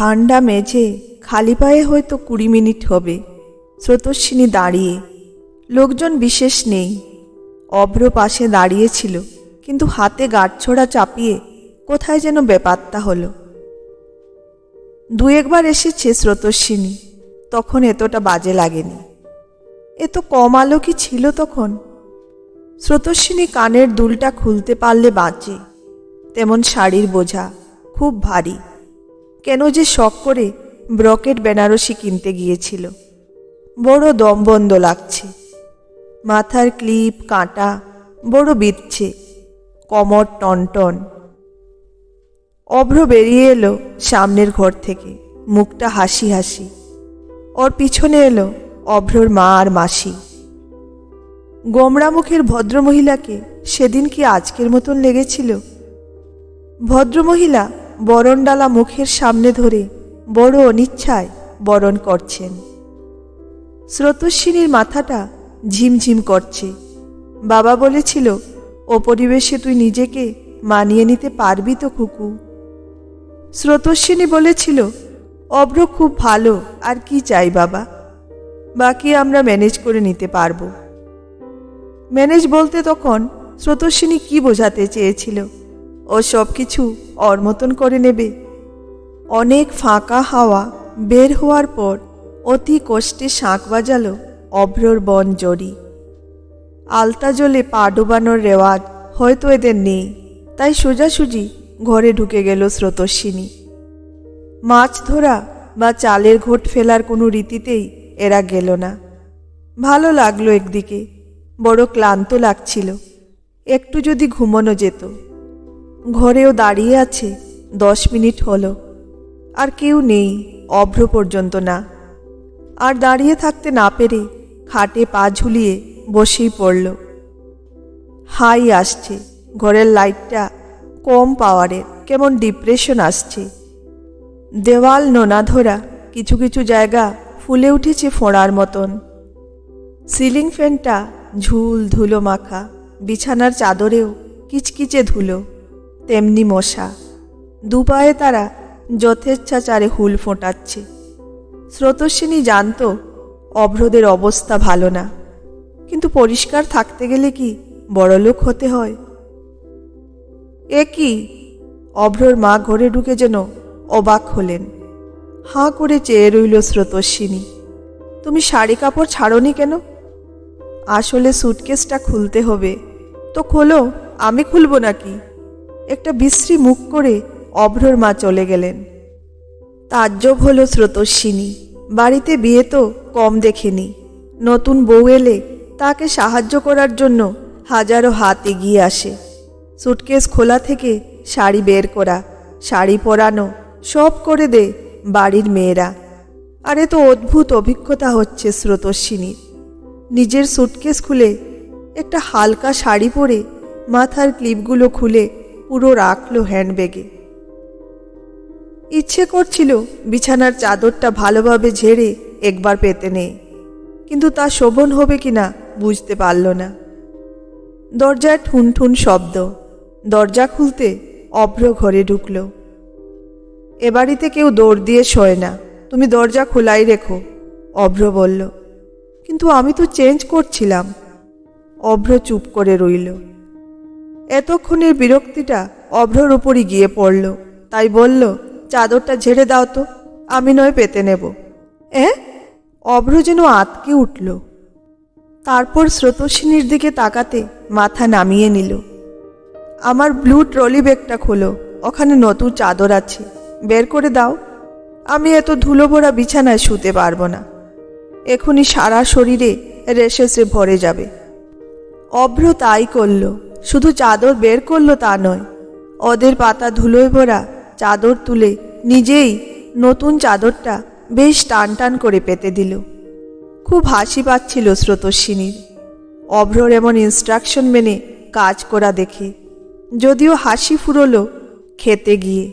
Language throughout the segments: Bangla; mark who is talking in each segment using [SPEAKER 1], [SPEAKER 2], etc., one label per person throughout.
[SPEAKER 1] ঠান্ডা মেঝে, খালি পায়ে হয়তো কুড়ি মিনিট হবে। স্রোতস্বিনী দাঁড়িয়ে। লোকজন বিশেষ নেই। অভ্র পাশে দাঁড়িয়েছিল, কিন্তু হাতে গাঁটছড়া চাপিয়ে কোথায় যেন ব্যাপারটা হলো। দু একবার এসেছে স্রোতস্বিনী, তখন এতটা বাজে লাগেনি। এত কম আলো কি ছিল তখন। স্রোতস্বিনী কানের দুলটা খুলতে পারলে বাঁচে। তেমন শাড়ির বোঝা, খুব ভারী। কেন যে শখ করে ব্রকেট বেনারসি কিনতে গিয়েছিল। বড় দমবন্ধ লাগছে। মাথার ক্লিপ, কাঁটা, বড় বিচ্ছে, কমর টনটন। অভ্র বেরিয়ে এলো সামনের ঘর থেকে, মুখটা হাসি হাসি। ওর পিছনে এলো অভ্রর মা আর মাসি। গোমরা মুখের ভদ্রমহিলাকে সেদিন কি আজকের মতন লেগেছিল? ভদ্রমহিলা বরণডালা মুখের সামনে ধরে বড় অনিচ্ছায় বরণ করছেন। স্রোতস্বিনীর মাথাটা ঝিমঝিম করছে। বাবা বলেছিল ও পরিবেশে তুই নিজেকে মানিয়ে নিতে পারবি তো কুকু। স্রোতস্বিনী বলেছিল, অভ্র খুব ভালো, আর কি চাই বাবা? বাকি আমরা ম্যানেজ করে নিতে পারব। ম্যানেজ বলতে তখন স্রোতস্বিনী কি বোঝাতে চেয়েছিল? ও সব কিছু ওর মতন করে নেবে। অনেক ফাঁকা হাওয়া বের হওয়ার পর অতি কষ্টে শাঁখ বাজালো অভ্রর বন জড়ি আলতা জলে পা ডোবানোর রেওয়াজ হয়তো এদের নেই, তাই সোজাসুজি ঘরে ঢুকে গেল স্রোতস্বিনী। মাছ ধরা বা চালের ঘোট ফেলার কোনো রীতিতেই এরা গেল না। ভালো লাগল একদিকে, বড় ক্লান্ত লাগছিল। একটু যদি ঘুমানো যেত। ঘরেও দাঁড়িয়ে আছে, দশ মিনিট হলো। আর কেউ নেই, অভ্র পর্যন্ত না। আর দাঁড়িয়ে থাকতে না পেরে খাটে পা ঝুলিয়ে বসেই পড়ল। হাই আসছে, ঘরের লাইটটা কম পাওয়ারের কেমন ডিপ্রেশন আসছে। দেওয়াল নোনা ধরা, কিছু কিছু জায়গা ফুলে উঠেছে ফোঁড়ার মতন। সিলিং ফ্যানটা ঝুল ধুলো মাখা, বিছানার চাদরেও কিচকিচে ধুলো। তেমনি মশা। দুপায়ে তারা যথেচ্ছাচারে হুল ফোটাচ্ছে। স্রোতস্বিনী জানত অভ্রদের অবস্থা ভালো না। কিন্তু পরিষ্কার থাকতে গেলে কি বড়লোক হতে হয়? এ কি? অভ্রর মা ঘরে ঢুকে যেন অবাক হলেন। হাঁ করে চেয়ে রইল স্রোতস্বিনী। তুমি শাড়ি কাপড় ছাড়নি কেন? আসলে সুটকেসটা খুলতে হবে। তো খোলো, আমি খুলবো নাকি? একটা বিশ্রী মুখ করে অভ্রর মা চলে গেলেন। তাজ্জব হলো স্রোতস্বিনী। বাড়িতে বিয়ে তো কম দেখেনি। নতুন বউ এলে তাকে সাহায্য করার জন্য হাজারো হাত এগিয়ে আসে। সুটকেস খোলা থেকে শাড়ি বের করা, শাড়ি পরানো, সব করে দে বাড়ির মেয়েরা। আরে তো অদ্ভুত অভিজ্ঞতা হচ্ছে স্রোতস্বিনীর। নিজের সুটকেস খুলে একটা হালকা শাড়ি পরে মাথার ক্লিপগুলো খুলে পুরো রাখল হ্যান্ডব্যাগে। ইচ্ছে করছিল বিছানার চাদরটা ভালোভাবে ঝেড়ে একবার পেতে নেই, কিন্তু তা শোভন হবে কিনা বুঝতে পারল না। দরজায় ঠুন ঠুন শব্দ, দরজা খুলতে অভ্র ঘরে ঢুকল। এ বাড়িতে কেউ দৌড় দিয়ে শোয় না, তুমি দরজা খোলাই রেখো, অভ্র বলল। কিন্তু আমি তো চেঞ্জ করছিলাম, অভ্র চুপ করে রইল। এতক্ষণের বিরক্তিটা অভ্রর উপরই গিয়ে পড়ল। তাই বলল, চাদরটা ঝেড়ে দাও তো, আমি নয় পেতে নেব। এ? অভ্র যেন আতকে উঠল। তারপর স্রোতস্বিনীর দিকে তাকাতে মাথা নামিয়ে নিল। আমার ব্লু ট্রলি ব্যাগটা খোলো, ওখানে নতুন চাদর আছে, বের করে দাও। আমি এত ধুলো ভরা বিছানায় শুতে পারব না। এখনই সারা শরীরে রেশেসে ভরে যাবে। অভ্র তাই করল। শুধু চাদর বের করল তা নয় ওদের পাতা ধুলোয় ভরা চাদর তুলে নিজেই নতুন চাদরটা বেশ টান টান করে পেতে দিল। খুব হাসি পাচ্ছিল স্রোতস্বিনীর। অভ্রর এমন ইনস্ট্রাকশন মেনে কাজ করা দেখে, যদিও হাসি ফুরলো খেতে গিয়ে।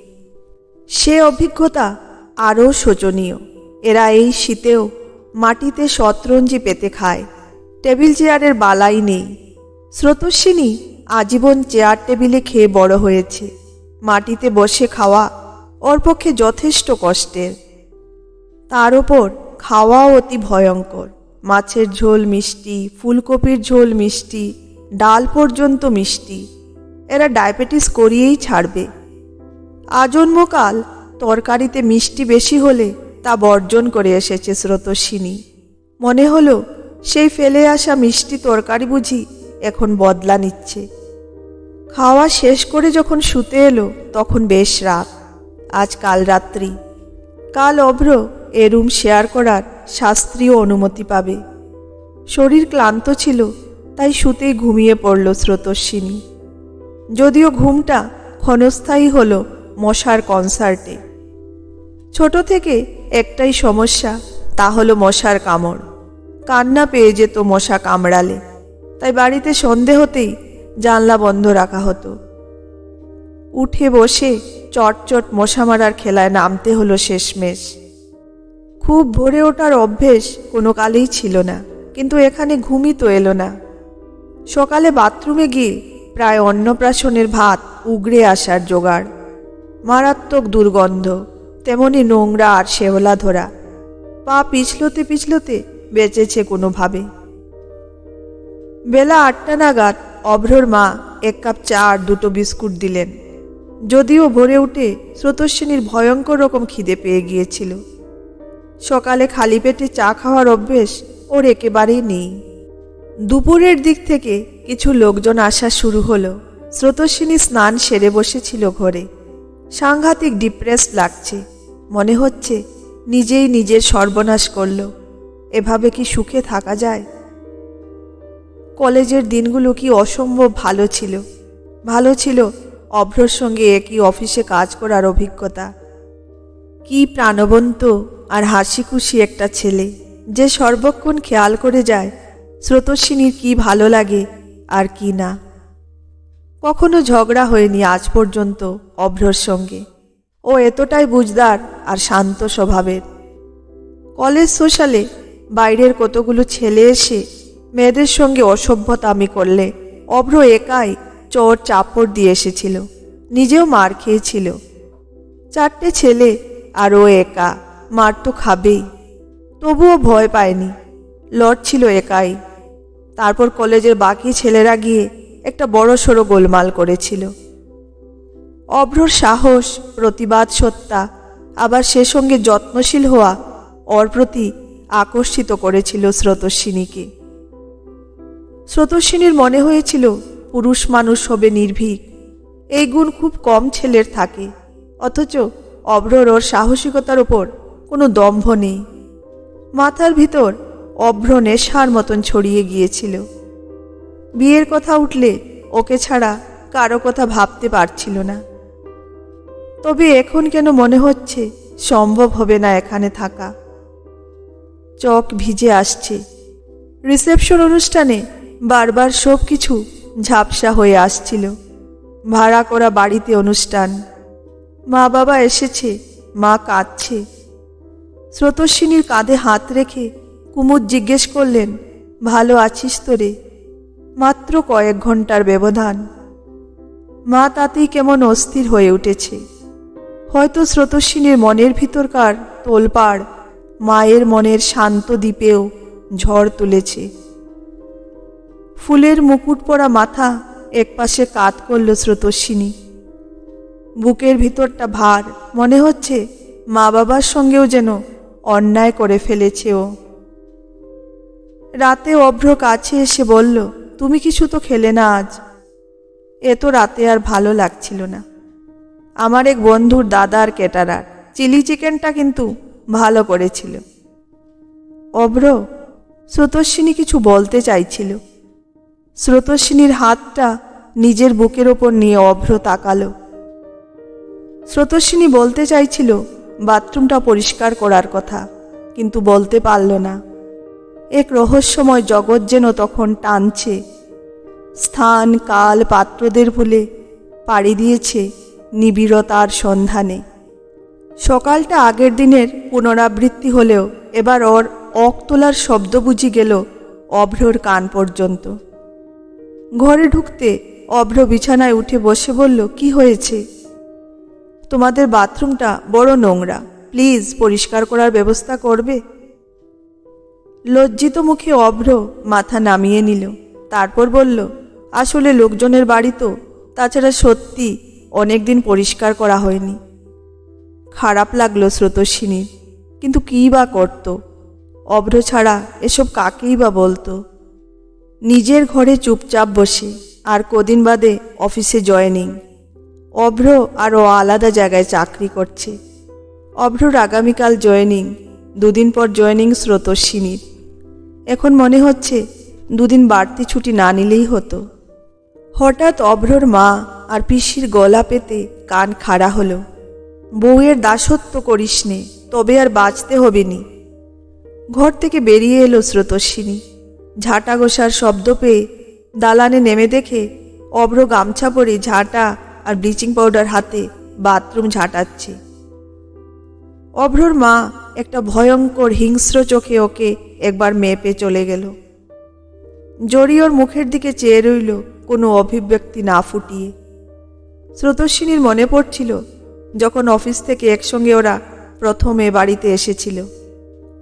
[SPEAKER 1] সে অভিজ্ঞতা আরও শোচনীয়। এরা এই শীতেও মাটিতে শতরঞ্জি পেতে খায়। টেবিল চেয়ারের বালাই নেই। স্রোতস্বিনী আজীবন চেয়ার টেবিলে খেয়ে বড় হয়েছে। মাটিতে বসে খাওয়া ওর পক্ষে যথেষ্ট কষ্টের। তার ওপর খাওয়াও অতি ভয়ঙ্কর। মাছের ঝোল মিষ্টি, ফুলকপির ঝোল মিষ্টি, ডাল পর্যন্ত মিষ্টি। এরা ডায়াবেটিস করিয়েই ছাড়বে। আজন্মকাল তরকারিতে মিষ্টি বেশি হলে তা বর্জন করে এসেছে স্রোতস্বিনী। মনে হলো সেই ফেলে আসা মিষ্টি তরকারি বুঝি এখন বদলা নিচ্ছে। খাওয়া শেষ করে যখন শুতে এলো, তখন বেশ রাত। আজ কাল রাত্রি। কাল অভ্র এ রুম শেয়ার করার শাস্ত্রীয় অনুমতি পাবে। শরীর ক্লান্ত ছিল, তাই শুতেই ঘুমিয়ে পড়ল স্রোতস্বিনী। যদিও ঘুমটা ক্ষণস্থায়ী হল মশার কনসার্টে। ছোট থেকে একটাই সমস্যা, তা হলো মশার কামড়। কান্না পেয়ে যেত মশা কামড়ালে। তাই বাড়িতে সন্ধে হতেই জানলা বন্ধ রাখা হতো। উঠে বসে চটচট মশা মারার খেলায় নামতে হলো শেষমেশ। খুব ভোরে ওঠার অভ্যেস কোনো কালেই ছিল না, কিন্তু এখানে ঘুমই তো এলো না। সকালে বাথরুমে গিয়ে প্রায় অন্নপ্রাশনের ভাত উগড়ে আসার জোগাড়। মারাত্মক দুর্গন্ধ, তেমনি নোংরা আর শেওলা ধরা। পা পিছলতে পিছলতে বেঁচেছে কোনোভাবে। বেলা আটটা নাগাদ অভ্রর মা এক কাপ চা আর দুটো বিস্কুট দিলেন। যদিও ভোরে উঠে স্রোতস্বিনীর ভয়ঙ্কর রকম খিদে পেয়ে গিয়েছিল। সকালে খালি পেটে চা খাওয়ার অভ্যেস ওর একেবারেই নেই। দুপুরের দিক থেকে কিছু লোকজন আসা শুরু হলো। স্রোতস্বিনী স্নান সেরে বসেছিল ঘরে। সাংঘাতিক ডিপ্রেস লাগছে। মনে হচ্ছে নিজেই নিজের সর্বনাশ করল। এভাবে কি সুখে থাকা যায়? কলেজের দিনগুলো কি অসম্ভব ভালো ছিল? ভালো ছিল অভ্রর সঙ্গে একই অফিসে কাজ করার অভিজ্ঞতা। কি প্রাণবন্ত আর হাসি খুশি একটা ছেলে, যে সর্বক্ষণ খেয়াল করে যায় স্রোতস্বিনীর কি ভালো লাগে আর কি না। কখনো ঝগড়া হয়নি আজ পর্যন্ত অভ্রর সঙ্গে। ও এতটাই বুঝদার আর শান্ত স্বভাবের। কলেজ সোশ্যালে বাইরের কতগুলো ছেলে এসে মেয়েদের সঙ্গে অসভ্যতা আমি করলে অভ্র একাই চোর চাপড় দিয়ে এসেছিল, নিজেও মার খেয়েছিল। চারটে ছেলে আর ও একা, মার তো খাবেই। তবুও ভয় পায়নি লট ছিল একাই। তারপর কলেজের বাকি ছেলেরা গিয়ে একটা বড় সড়ো গোলমাল করেছিল। অভ্রর সাহস, প্রতিবাদ সত্তা, আবার সে সঙ্গে যত্নশীল হওয়া, ওর প্রতি আকর্ষিত করেছিল স্রোতস্বিনীকে। স্রোতস্বিনীর মনে হয়েছিল, পুরুষ মানুষ হবে নির্ভীক। এই গুণ খুব কম ছেলের থাকে, অথচ অভ্রর ওর সাহসিকতার ওপর কোনো দম্ভ নেই। মাথার ভিতর অভ্র নেশার মতন ছড়িয়ে গিয়েছিল। বিয়ের কথা উঠলে ওকে ছাড়া কারও কথা ভাবতে পারছিল না। তবে এখন কেন মনে হচ্ছে সম্ভব হবে না এখানে থাকা? চক ভিজে আসছে। রিসেপশন অনুষ্ঠানে বারবার সব কিছু ঝাপসা হয়ে আসছিল। ভাড়া করা বাড়িতে অনুষ্ঠান। মা বাবা এসেছে, মা কাঁদছে। স্রোতস্বিনীর কাঁধে হাত রেখে কুমুদ জিজ্ঞেস করলেন, ভালো আছিস তো রে? মাত্র কয়েক ঘণ্টার ব্যবধান। মা তাতেই কেমন অস্থির হয়ে উঠেছে। হয়তো স্রোতস্বিনীর মনের ভিতরকার তোলপাড় মায়ের মনের শান্ত দ্বীপেও ঝড় তুলেছে। ফুলের মুকুট পরা মাথা একপাশে কাত করল স্রোতস্বিনী। বুকের ভিতরটা ভার, মনে হচ্ছে মা বাবার সঙ্গেও যেন অন্যায় করে ফেলেছে ও। রাতে অভ্র কাছে এসে বলল, তুমি কিছু তো খেলে না আজ। এত রাতে আর ভালো লাগছিল না। আমার এক বন্ধুর দাদার কেটারার চিলি চিকেনটা কিন্তু ভালো করেছিল। অভ্র, স্রোতস্বিনী কিছু বলতে চাইছিল। স্রোতস্বিনীর হাতটা নিজের বুকের ওপর নিয়ে অভ্র তাকালো। স্রোতস্বিনী বলতে চাইছিল, বাথরুমটা পরিষ্কার করার কথা। কিন্তু বলতে পারল না। এক রহস্যময় জগৎ যেন তখন টানছে। স্থান, কাল, পাত্রদের ভুলে পাড়ি দিয়েছে নিবিড়তার সন্ধানে। সকালটা আগের দিনের পুনরাবৃত্তি হলেও এবার ওর অক তোলার শব্দ বুঝি গেল অভ্রর কান পর্যন্ত। ঘরে ঢুকতে অভ্র বিছানায় উঠে বসে বলল, কি হয়েছে? তোমাদের বাথরুমটা বড় নোংরা। প্লিজ পরিষ্কার করার ব্যবস্থা করবে? লজ্জিত মুখে অভ্র মাথা নামিয়ে নিল। তারপর বলল, আসলে লোকজনের বাড়ি তো। তাছাড়া সত্যি অনেক দিন পরিষ্কার করা হয়নি। খারাপ লাগল স্রোতস্বিনীর। কিন্তু কী বা করত? অভ্র ছাড়া এসব কাকেই বা বলতো? নিজের ঘরে চুপচাপ বসে, আর কদিন বাদে অফিসে জয়েনিং। অভ্র আরও আলাদা জায়গায় চাকরি করছে। অভ্রর আগামীকাল জয়েনিং, দুদিন পর জয়েনিং স্রোতস্বিনীর এখন মনে হচ্ছে দুদিন বাড়তি ছুটি না নিলেই হতো। হঠাৎ অভ্রর মা আর পিসির গলা পেতে কান খাড়া হলো। বউয়ের দাসত্ব করিস নে, তবে আর বাঁচতে হবে নি ঘর থেকে বেরিয়ে এলো স্রোতস্বিনী ঝাঁটা গোসার শব্দ পেয়ে দালানে নেমে দেখে অভ্র গামছা পরে ঝাঁটা আর ব্লিচিং পাউডার হাতে বাথরুম ঝাঁটাচ্ছে। অভ্রর মা একটা ভয়ঙ্কর হিংস্র চোখে ওকে একবার মেপে চলে গেল। জড়ি ওর মুখের দিকে চেয়ে রইল কোনো অভিব্যক্তি না ফুটিয়ে। স্রোতস্বিনীর মনে পড়ছিল যখন অফিস থেকে একসঙ্গে ওরা প্রথমে বাড়িতে এসেছিল।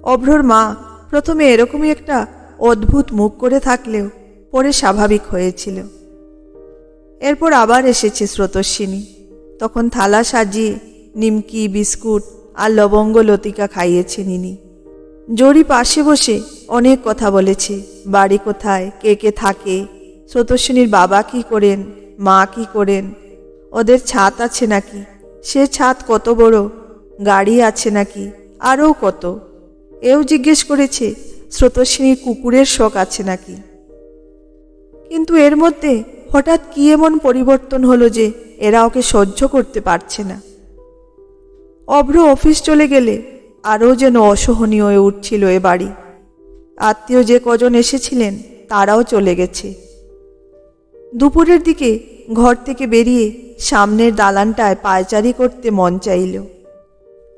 [SPEAKER 1] অভ্রর মা প্রথমে এরকমই একটা অদ্ভুত মুখ করে থাকলেও পরে স্বাভাবিক হয়েছিল। এরপর আবার এসেছে স্রোতস্বিনী। তখন থালা সাজিয়ে নিমকি, বিস্কুট আর লবঙ্গ লতিকা খাইয়েছে নিনি জরি পাশে বসে অনেক কথা বলেছে, বাড়ি কোথায়, কে কে থাকে, স্রোতস্বিনীর বাবা কি করেন, মা কি করেন, ওদের ছাদ আছে নাকি, সে ছাদ কত বড়, গাড়ি আছে নাকি, আরও কত। এও জিজ্ঞেস করেছে স্রোতস্বিনীর কুকুরের শখ আছে নাকি? কিন্তু এর মধ্যে হঠাৎ কি এমন পরিবর্তন হলো যে এরা ওকে সহ্য করতে পারছে না? অভ্র অফিস চলে গেলে আরও যেন অসহনীয় হয়ে উঠছিল এ বাড়ি। আত্মীয় যে কজন এসেছিলেন, তারাও চলে গেছে। দুপুরের দিকে ঘর থেকে বেরিয়ে সামনের দালানটায় পায়চারি করতে মন চাইল।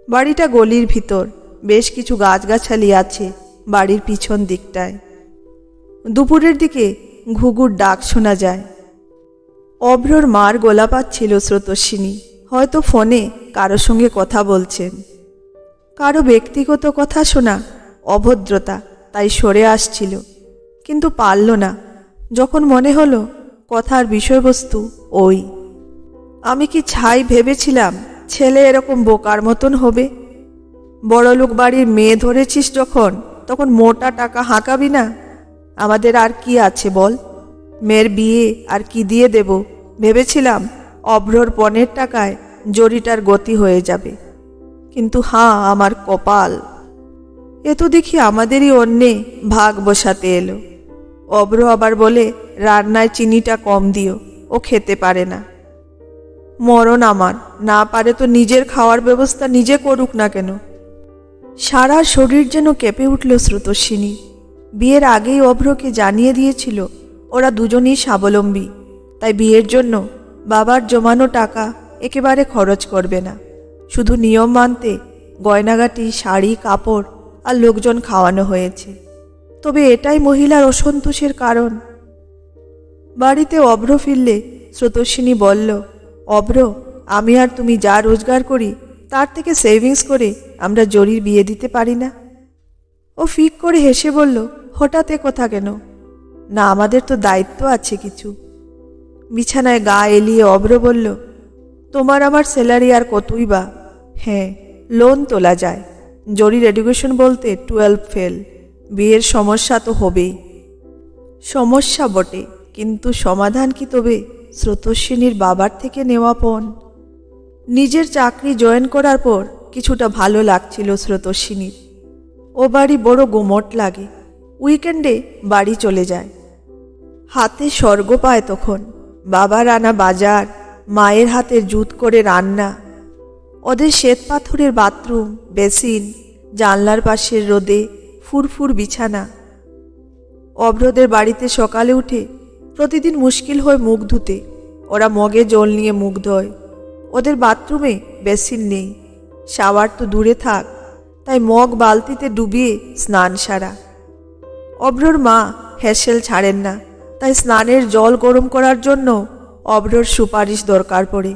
[SPEAKER 1] বাড়িটা গলির ভিতর, বেশ কিছু গাছগাছালি আছে বাড়ির পিছন দিকটায়। দুপুরের দিকে ঘুঘুর ডাক শোনা যায়। অভ্রর মার গোলা পাচ্ছিল স্রোতস্বিনী। হয়তো ফোনে কারও সঙ্গে কথা বলছেন। কারও ব্যক্তিগত কথা শোনা অভদ্রতা তাই সরে আসছিল। কিন্তু পারল না। যখন মনে হলো কথার বিষয়বস্তু ওই। আমি কি ছাই ভেবেছিলাম ছেলে এরকম বোকার মতন হবে? বড়লোক বাড়ির মেয়ে ধরেছিস যখন তখন মোটা টাকা হাঁকাবি না। আমাদের আর কি আছে বল? মেয়ের বিয়ে আর কি দিয়ে দেব? ভেবেছিলাম অভ্রর পণের টাকায় জরিটার গতি হয়ে যাবে। কিন্তু হাঁ, আমার কপাল। এ তো দেখি আমাদেরই অন্যে ভাগ বসাতে এলো। অভ্র আবার বলে, রান্নায় চিনিটা কম দিও, ও খেতে পারে না। মরণ আমার। না পারে তো নিজের খাওয়ার ব্যবস্থা নিজে করুক না কেন? সারা শরীর যেন কেঁপে উঠল স্রোতস্বিনী। বিয়ের আগেই অভ্রকে জানিয়ে দিয়েছিল, ওরা দুজনেই স্বাবলম্বী। তাই বিয়ের জন্য বাবার জমানো টাকা একেবারে খরচ করবে না। শুধু নিয়ম মানতে গয়নাগাটি, শাড়ি, কাপড় আর লোকজন খাওয়ানো হয়েছে। তবে এটাই মহিলার অসন্তোষের কারণ। বাড়িতে অভ্র ফিরলে স্রোতস্বিনী বলল, অভ্র, আমি আর তুমি যা রোজগার করি তার থেকে সেভিংস করে আমরা জরির বিয়ে দিতে পারি না। ও ফিক করে হেসে বলল, হঠাৎ কথা কেন? না, আমাদের তো দায়িত্ব আছে কিছু। বিছানায় গা এলিয়ে অভ্র বলল, তোমার আমার স্যালারি আর কতই বা? হ্যাঁ লোন তোলা যায়। জরির এডুকেশন বলতে টুয়েলভ ফেল বিয়ের সমস্যা তো হবেই। সমস্যা বটে, কিন্তু সমাধান কি তবে? স্রোতস্বিনীর বাবার থেকে নেওয়া পণ। নিজের চাকরি জয়েন করার পর কিছুটা ভালো লাগছিল স্রোতস্বিনীর। ও বাড়ি বড় গোমট লাগে। উইকেন্ডে বাড়ি চলে যায়। হাতে স্বর্গ পায় তখন। বাবার আনা বাজার, মায়ের হাতের জুত করে রান্না, ওদের শ্বেত পাথরের বাথরুম, বেসিন, জানলার পাশের রোদে ফুরফুর বিছানা। অভ্রদের বাড়িতে সকালে উঠে প্রতিদিন মুশকিল হয় মুখ ধুতে। ওরা মগে জল নিয়ে মুখ ধোয় ওদের বাথরুমে বেসিন নেই। শাওয়ার তো দূরে থাক, তাই মগ বালতিতে ডুবিয়ে স্নান সারা। অভ্রর মা হ্যাসেল ছাড়েন না, তাই স্নানের জল গরম করার জন্য অব্রর সুপারিশ দরকার পড়ে।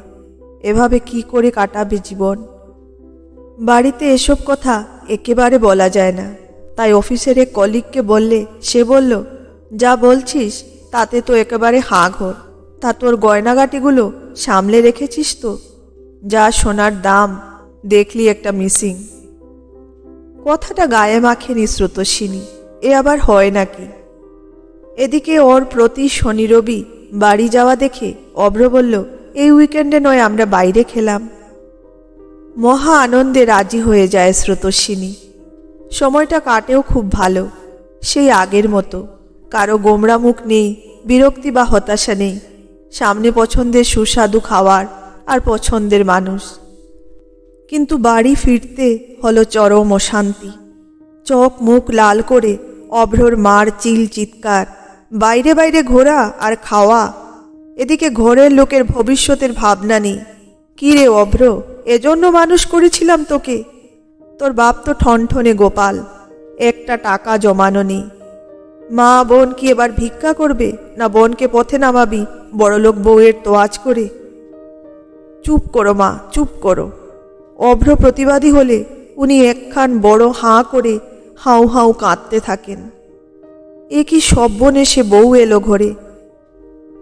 [SPEAKER 1] এভাবে কি করে কাটাবে জীবন? বাড়িতে এসব কথা একেবারে বলা যায় না। তাই অফিসের এক কলিগকে বললে, সে বলল, যা বলছিস, তাতে তো একেবারে হাঁ। ঘর তা তোর গয়নাগাটিগুলো সামলে রেখেছিস তো? যা সোনার দাম দেখলি একটা মিসিং। কথাটা গায়ে মাখেনি স্রোতস্বিনী, এ আবার হয় নাকি? এদিকে ওর প্রতি শনি রবি বাড়ি যাওয়া দেখে অব্র বলল, এই উইকেন্ডে নয় আমরা বাইরে খেলাম। মহা আনন্দে রাজি হয়ে যায় স্রোতস্বিনী। সময়টা কাটেও খুব ভালো, সেই আগের মতো। কারও গোমরা মুখ নেই, বিরক্তি বা হতাশা নেই। সামনে পছন্দের সুস্বাদু খাবার আর পছন্দের মানুষ। কিন্তু বাড়ি ফিরতে হলো চরম অশান্তি। চোখ মুখ লাল করে অভ্রর মার চিল চিৎকার। বাইরে বাইরে ঘোরা আর খাওয়া। এদিকে ঘরের লোকের ভবিষ্যতের ভাবনা নেই। কি রে অভ্র, এজন্য মানুষ করেছিলাম তোকে? তোর বাপ তো ঠনঠনে গোপাল, একটা টাকা জমানো নেই। মা বোন কি এবার ভিক্ষা করবে, না বোনকে পথে নামাবি, বড়লোক বউয়ের তোয়াজ করে? চুপ করো মা, চুপ করো। অভ্র প্রতিবাদী হলে উনি একখান বড় হাঁ করে হাউ হাউ কাঁদতে থাকেন। এ কি সব্বনেশে বউ এলো ঘরে।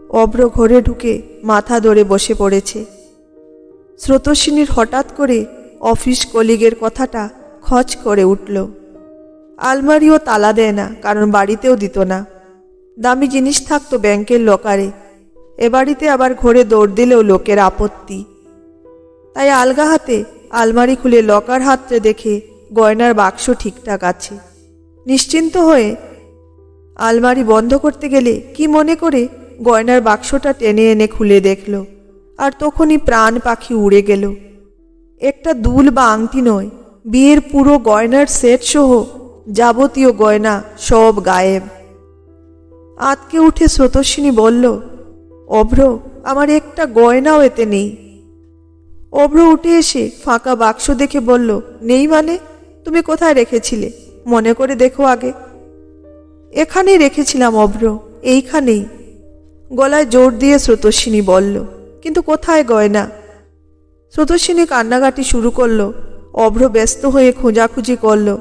[SPEAKER 1] অভ্র ঘরে ঢুকে মাথা ধরে বসে পড়েছে। স্রোতস্বিনীর হঠাৎ করে অফিস কলিগের কথাটা খচ করে উঠল। আলমারিও তালা দেয় না, কারণ বাড়িতেও দিত না। দামি জিনিস থাকতো ব্যাংকের লকারে। এ বাড়িতে আবার ঘরে দৌড় দিলেও লোকের আপত্তি। তাই আলগা হাতে আলমারি খুলে লকার হাতটা দেখে গয়নার বাক্স ঠিকঠাক আছে। নিশ্চিন্ত হয়ে আলমারি বন্ধ করতে গেলে কি মনে করে গয়নার বাক্সটা টেনে এনে খুলে দেখল আর তখনই প্রাণ পাখি উড়ে গেল। একটা দুল বা আংটি নয়, বিয়ের পুরো গয়নার সেট সহ যাবতীয় গয়না সব গায়েব। আতকে উঠে স্রোতস্বিনী বলল, অভ্র, আমার একটা গয়নাও এতে নেই। অভ্র উঠে এসে ফাঁকা বাক্স দেখে বলল, নেই মানে? তুমি কোথায় রেখেছিলে? মনে করে দেখো আগে। এখানেই রেখেছিলাম অভ্র, এইখানেই। গলায় জোর দিয়ে স্রোতস্বিনী বলল, কিন্তু কোথায় গয়না? স্রোতস্বিনী কান্নাকাটি শুরু করল, অভ্র ব্যস্ত হয়ে খোঁজাখুঁজি করল,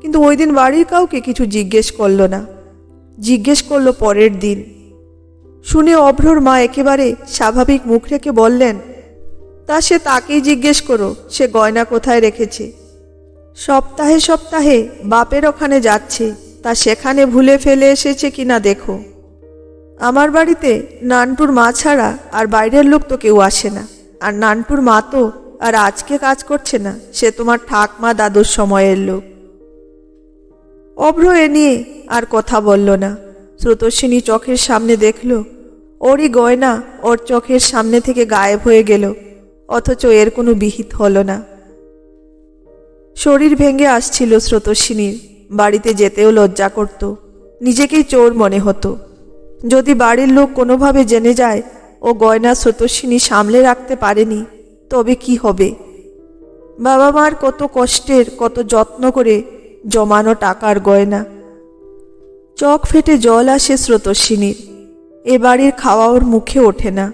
[SPEAKER 1] কিন্তু ওই দিন বাড়ির কাউকে কিছু জিজ্ঞেস করল না। জিজ্ঞেস করল পরের দিন। শুনে অভ্রর মা একেবারে স্বাভাবিক মুখ রেখে বললেন তা সে তাকেই জিজ্ঞেস করো, সে গয়না কোথায় রেখেছে। সপ্তাহে সপ্তাহে বাপের ওখানে যাচ্ছে, তা সেখানে ভুলে ফেলে এসেছে কিনা দেখো। আমার বাড়িতে নানটুর মা ছাড়া আর বাইরের লোক তো কেউ আসে না। আর নানটুর মা তো আর আজকে কাজ করছে না, সে তোমার ঠাকমা দাদুর সময়ের লোক। অভ্র এ নিয়ে আর কথা বলল না। স্রোতস্বিনী চোখের সামনে দেখল, ওরই গয়না ওর চোখের সামনে থেকে গায়েব হয়ে গেল। অথচ এর কোনো বিহিত হলো না। শরীর ভেঙে আসছিল স্রোতস্বিনীর, বাড়িতে যেতেও লজ্জা করত, নিজেকেই চোর মনে হতো। যদি বাড়ির লোক কোনোভাবে জেনে যায় ও গয়না স্রোতস্বিনী সামলে রাখতে পারেনি, তবে কি হবে? বাবা মার কত কষ্টের, কত যত্ন করে জমানো টাকার গয়না। চোখ ফেটে জল আসে স্রোতস্বিনীর, এ বাড়ির খাওয়া ওর মুখে ওঠে না।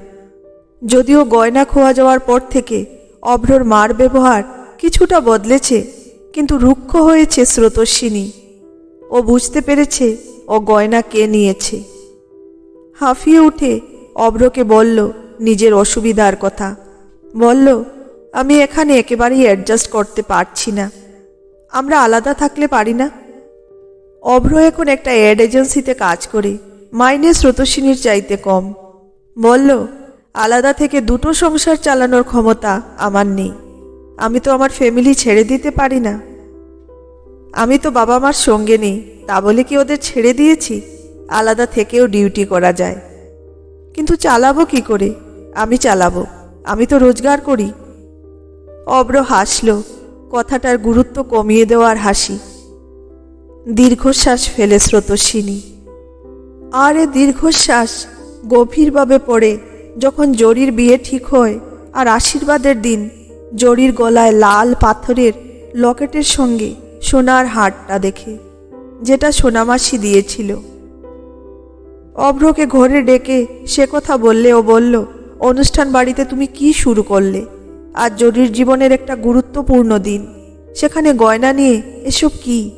[SPEAKER 1] যদিও গয়না খোয়া যাওয়ার পর থেকে অভ্রর মার ব্যবহার কিছুটা বদলেছে, কিন্তু রুক্ষ হয়েছে স্রোতস্বিনী। ও বুঝতে পেরেছে ও গয়না কে নিয়েছে। হাঁফিয়ে উঠে অভ্রকে বলল, নিজের অসুবিধার কথা। বলল, আমি এখানে একেবারেই অ্যাডজাস্ট করতে পারছি না। আমরা আলাদা থাকলে পারি না? অভ্র এখন একটা অ্যাড এজেন্সিতে কাজ করে মাইনে স্রোতস্বিনীর চাইতে কম। বলল আলাদা থেকে দুটো সংসার চালানোর ক্ষমতা আমার নেই। আমি তো আমার ফ্যামিলি ছেড়ে দিতে পারি না। আমি তো বাবা মার সঙ্গে নেই, তা বলে কি ওদের ছেড়ে দিয়েছি? আলাদা থেকেও ডিউটি করা যায়। কিন্তু চালাবো কি করে? আমি চালাবো। আমি তো রোজগার করি। অব্র হাসল, কথাটার গুরুত্ব কমিয়ে দেওয়ার হাসি। দীর্ঘশ্বাস ফেলে স্রোতস্বিনী। আর এ দীর্ঘশ্বাস, গভীরভাবে পড়ে যখন জরির বিয়ে ঠিক হয় আর আশীর্বাদের দিন, জরির গলায় লাল পাথরের লকেটের সঙ্গে সোনার হারটা দেখে, যেটা সোনামাসি দিয়েছিল। অভ্রকে ঘরে ডেকে সে কথা বললে ও বলল, অনুষ্ঠান বাড়িতে তুমি কি শুরু করলে? আর জরির জীবনের একটা গুরুত্বপূর্ণ দিন। সেখানে গয়না নিয়ে এসব কি?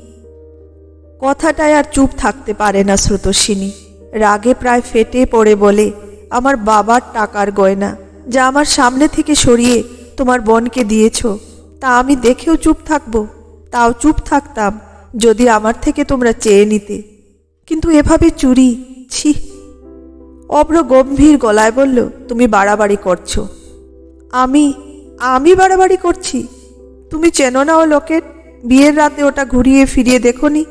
[SPEAKER 1] কথাটায় আর চুপ থাকতে পারে না স্রোতস্বিনী। রাগে প্রায় ফেটে পড়ে বলে আমার বাবার টাকার গয়না, যা আমার সামনে থেকে সরিয়ে তোমার বোনকে দিয়েছ, তা আমি দেখেও চুপ থাকব, তাও চুপ থাকতাম যদি আমার থেকে তোমরা চেয়ে নিতে। কিন্তু এভাবে চুরি, ছি। অব্র গম্ভীর গলায় বলল, তুমি বাড়াবাড়ি করছ। আমি আমি বাড়াবাড়ি করছি? তুমি চেনো না ও লোকের? বিয়ের রাতে ওটা ঘুরিয়ে ফিরিয়ে দেখো দেখনি?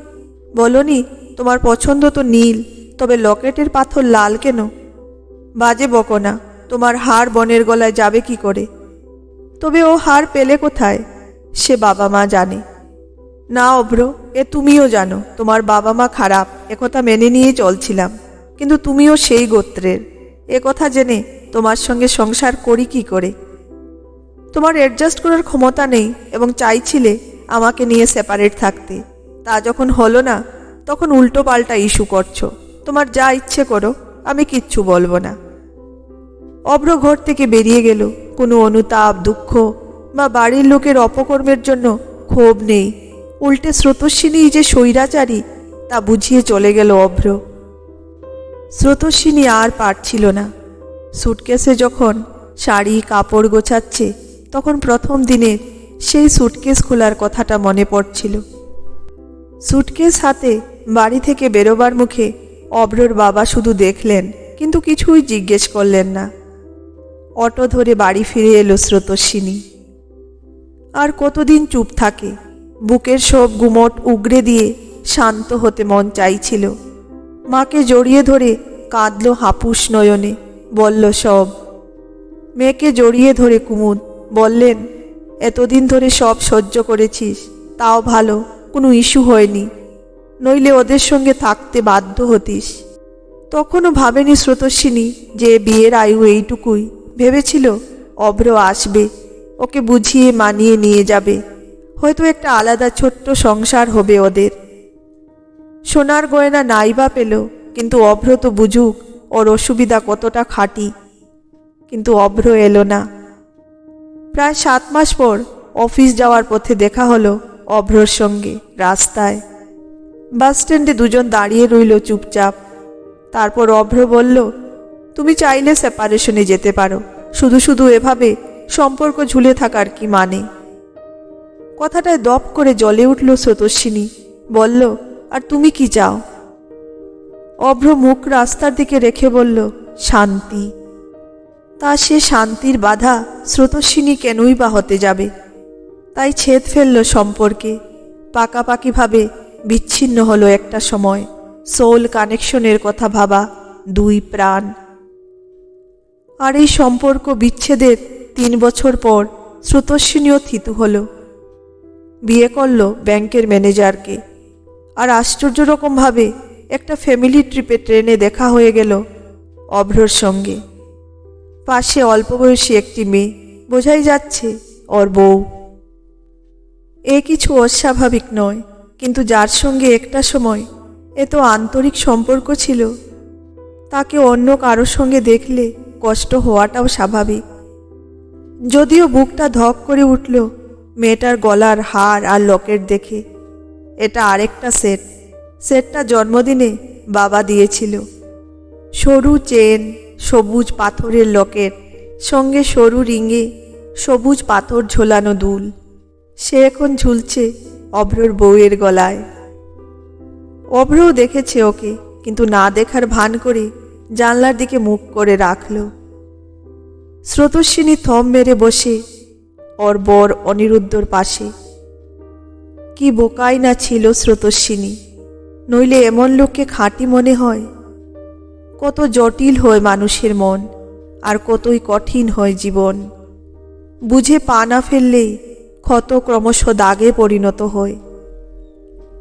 [SPEAKER 1] বলনি, তোমার পছন্দ তো নীল, তবে লকেটের পাথর লাল কেন? বাজে বকো না, তোমার হার বনের গলায় যাবে কি করে? তবে ও হার পেলে কোথায়? সে বাবা মা জানে। না অভ্র, এ তুমিও জানো, তোমার বাবা মা খারাপ একথা মেনে নিয়ে চলছিলাম। কিন্তু তুমিও সেই গোত্রের। এ কথা জেনে তোমার সঙ্গে সংসার করি কি করে? তোমার অ্যাডজাস্ট করার ক্ষমতা নেই এবং চাইছিলে আমাকে নিয়ে সেপারেট থাকতে। তা যখন হলো না, তখন উল্টো পাল্টা ইস্যু করছ। তোমার যা ইচ্ছে করো, আমি কিচ্ছু বলব না। অব্র ঘর থেকে বেরিয়ে গেল। কোনো অনুতাপ, দুঃখ বা বাড়ির লোকের অপকর্মের জন্য ক্ষোভ নেই। উল্টে স্রোতস্বিনী যে স্বৈরাচারী, তা বুঝিয়ে চলে গেল অভ্র। স্রোতস্বিনী আর পারছিল না। সুটকেসে যখন শাড়ি, কাপড় গোছাচ্ছে, তখন প্রথম দিনের সেই সুটকেস খোলার কথাটা মনে পড়ছিল। সুটকেস হাতে বাড়ি থেকে বেরোবার মুখে অব্রর বাবা শুধু দেখলেন, কিন্তু কিছুই জিজ্ঞেস করলেন না। অটো ধরে বাড়ি ফিরে এলো স্রোতস্বিনী। আর কতদিন চুপ থাকে, বুকের সব গুমট উগড়ে দিয়ে শান্ত হতে মন চাইছিল। মাকে জড়িয়ে ধরে কাঁদল হাপুস নয়নে, বলল সব। মেয়েকে জড়িয়ে ধরে কুমুদ বললেন, এতদিন ধরে সব সহ্য করেছিস, তাও ভালো, কোনো ইস্যু হয়নি। নইলে ওদের সঙ্গে থাকতে বাধ্য হতিস। তখনও ভাবেনি স্রোতস্বিনী যে বিয়ের আয়ু এইটুকুই। ভেবেছিল অভ্র আসবে, ওকে বুঝিয়ে মানিয়ে নিয়ে যাবে। হয়তো একটা আলাদা ছোট্ট সংসার হবে ওদের। সোনার গয়না নাই বা পেল, কিন্তু অভ্র তো বুঝুক ওর অসুবিধা কতটা খাটি। কিন্তু অভ্র এলো না। প্রায় সাত মাস পর অফিস যাওয়ার পথে দেখা হলো অভ্রর সঙ্গে, রাস্তায়। বাস স্ট্যান্ডে দুজন দাঁড়িয়ে রইল চুপচাপ। তারপর অভ্র বলল তুমি চাইলে সেপারেশনে যেতে পারো। শুধু শুধু এভাবে সম্পর্ক ঝুলে থাকার কি মানে? কথাটায় দপ করে জ্বলে উঠল স্রোতস্বিনী। বলল, আর তুমি কি চাও? অভ্র মুখ রাস্তার দিকে রেখে বলল, শান্তি। তা সে শান্তির বাধা স্রোতস্বিনী কেনই বা হতে যাবে? তাই ছেদ ফেলল সম্পর্কে। পাকাপাকিভাবে বিচ্ছিন্ন হলো একটা সময়। সোল কানেকশনের কথা ভাবা, দুই প্রাণ। আর এই সম্পর্ক বিচ্ছেদের তিন বছর পর স্রোতস্বিনীও থিতু হলো। বিয়ে করল ব্যাংকের ম্যানেজারকে। আর আশ্চর্য রকমভাবে একটা ফ্যামিলি ট্রিপে ট্রেনে দেখা হয়ে গেল অভ্রর সঙ্গে। পাশে অল্প বয়সী একটি মেয়ে, বোঝাই যাচ্ছে ওর বউ। এ কিছু অস্বাভাবিক নয়, কিন্তু যার সঙ্গে একটা সময় এত আন্তরিক সম্পর্ক ছিল তাকে অন্য কারোর সঙ্গে দেখলে কষ্ট হওয়াটাও স্বাভাবিক। যদিও বুকটা ধক করে উঠল, মেয়েটার গলার হার আর লকেট দেখে। এটা আরেকটা সেট। সেটটা জন্মদিনে বাবা দিয়েছিল। সরু চেন, সবুজ পাথরের লকেট, সঙ্গে সরু রিঙে সবুজ পাথর ঝোলানো দুল। সে এখন ঝুলছে অভ্রর বউয়ের গলায়। অভ্রও দেখেছে ওকে, কিন্তু না দেখার ভান করে জানলার দিকে মুখ করে রাখল। স্রোতস্বিনী থম মেরে বসে, ওর বর অনিরুদ্ধর পাশে। কি বোকাই না ছিল স্রোতস্বিনী, নইলে এমন লোককে খাঁটি মনে হয়। কত জটিল হয় মানুষের মন, আর কতই কঠিন হয় জীবন। বুঝে পা না ফেললেই ক্ষত ক্রমশ দাগে পরিণত হয়।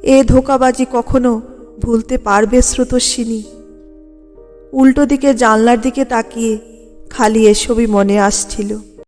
[SPEAKER 1] এ ধোকাবাজি কখনো ভুলতে পারবে স্রোতস্বিনী? উল্টো দিকে জানলার দিকে তাকিয়ে খালি এসবই মনে আসছিল।